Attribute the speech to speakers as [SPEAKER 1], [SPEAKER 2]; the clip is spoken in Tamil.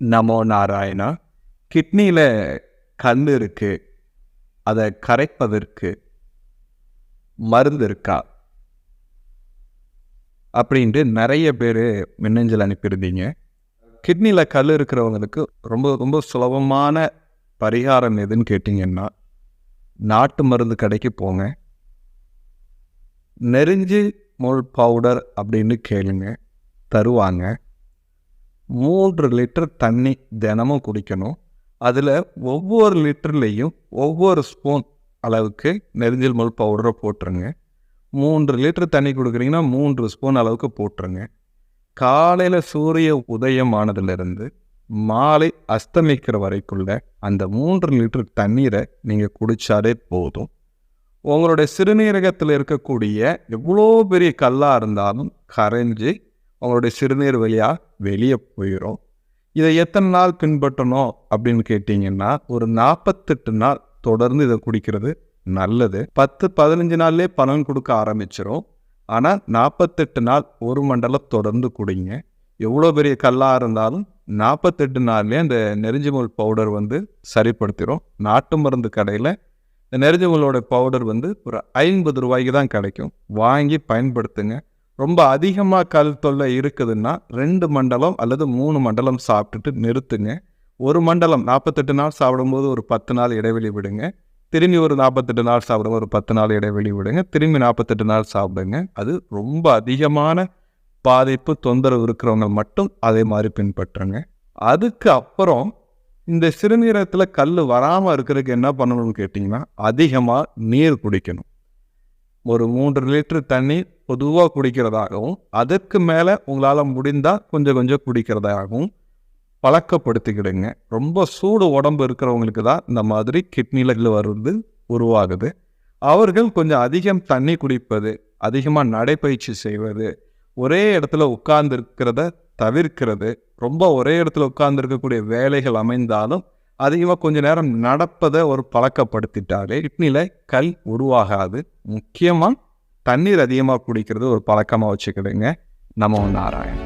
[SPEAKER 1] நமோ நாராயணா. கிட்னியில் கல் இருக்கு. அதை கரைப்பதற்கு மருந்து இருக்கா? அப்படின்ட்டு நிறைய பேர் மின்னஞ்சல் அனுப்பியிருந்தீங்க. கிட்னியில் கல் இருக்கிறவங்களுக்கு ரொம்ப ரொம்ப சுலபமான பரிகாரம் எதுன்னு கேட்டிங்கன்னா நாட்டு மருந்து கடைக்கு போங்க. நெறிஞ்சு முள் பவுடர் அப்படின்னு கேளுங்க. தருவாங்க. மூன்று லிட்டர் தண்ணி தினமும் குடிக்கணும். அதில் ஒவ்வொரு லிட்டர்லேயும் ஒவ்வொரு ஸ்பூன் அளவுக்கு நெருஞ்சில் முள் பவுடரை போட்டுருங்க. மூன்று லிட்டர் தண்ணி கொடுக்குறீங்கன்னா மூன்று ஸ்பூன் அளவுக்கு போட்டுருங்க. காலையில் சூரிய உதயம் ஆனதுலேருந்து மாலை அஸ்தமிக்கிற வரைக்குள்ள அந்த மூன்று லிட்டர் தண்ணீரை நீங்கள் குடித்தாலே போதும். உங்களுடைய சிறுநீரகத்தில் இருக்கக்கூடிய எவ்வளோ பெரிய கல்லாக இருந்தாலும் கரைஞ்சி அவங்களுடைய சிறுநீர் வழியாக வெளியே போயிடும் இதை எத்தனை நாள் பின்பற்றணும் அப்படின்னு கேட்டிங்கன்னா ஒரு நாற்பத்தெட்டு நாள் தொடர்ந்து இதை குடிக்கிறது நல்லது. பத்து பதினஞ்சு நாள்லேயே பலன் கொடுக்க ஆரம்பிச்சிடும் ஆனால் நாற்பத்தெட்டு நாள் ஒரு மண்டலம் தொடர்ந்து குடிங்க. எவ்வளோ பெரிய கல்லாக இருந்தாலும் நாற்பத்தெட்டு நாள்லேயே அந்த நெருஞ்சிமுள் பவுடர் வந்து சரிப்படுத்திடும் நாட்டு மருந்து கடையில் இந்த நெருஞ்சிமுளோட பவுடர் வந்து ஒரு ஐம்பது ரூபாய்க்கு தான் கிடைக்கும். வாங்கி பயன்படுத்துங்க. ரொம்ப அதிகமாக கல் தொல்லை இருக்குதுன்னா ரெண்டு மண்டலம் அல்லது மூணு மண்டலம் சாப்பிட்டுட்டு நிறுத்துங்க. ஒரு மண்டலம் நாற்பத்தெட்டு நாள் சாப்பிடும்போது ஒரு பத்து நாள் இடைவெளி விடுங்க. திரும்பி ஒரு நாற்பத்தெட்டு நாள் சாப்பிடும்போது ஒரு பத்து நாள் இடைவெளி விடுங்க. திரும்பி நாற்பத்தெட்டு நாள் சாப்பிடுங்க. அது ரொம்ப அதிகமான பாதிப்பு தொந்தரவு இருக்கிறவங்க மட்டும் அதே மாதிரி பின்பற்றுங்க. அதுக்கு அப்புறம் இந்த சிறுநீரகத்தில் கல் வராமல் இருக்கிறதுக்கு என்ன பண்ணணும்னு கேட்டிங்கன்னா அதிகமாக நீர் குடிக்கணும். ஒரு மூன்று லிட்டர் தண்ணீர் பொதுவாக குடிக்கிறதாகவும் அதற்கு மேலே உங்களால் முடிந்தால் கொஞ்சம் கொஞ்சம் குடிக்கிறதாகவும் பழக்கப்படுத்திக்கிடுங்க. ரொம்ப சூடு உடம்பு இருக்கிறவங்களுக்கு தான் இந்த மாதிரி கிட்னியில் வருது உருவாகுது. அவர்கள் கொஞ்சம் அதிகம் தண்ணி குடிப்பது அதிகமாக நடைப்பயிற்சி செய்வது ஒரே இடத்துல உட்கார்ந்து இருக்கிறத தவிர்க்கிறது ரொம்ப ஒரே இடத்துல உட்கார்ந்து இருக்கக்கூடிய வேலைகள் அமைந்தாலும் அதிகமாக கொஞ்ச நேரம் நடப்பதை ஒரு பழக்கப்படுத்திட்டாலே கிட்னியில் கல் உருவாகாது. முக்கியமாக தண்ணீர் அதிகமாக குடிக்கிறது ஒரு பழக்கமாக வச்சுக்கிடுங்க. நமோ நாராயண்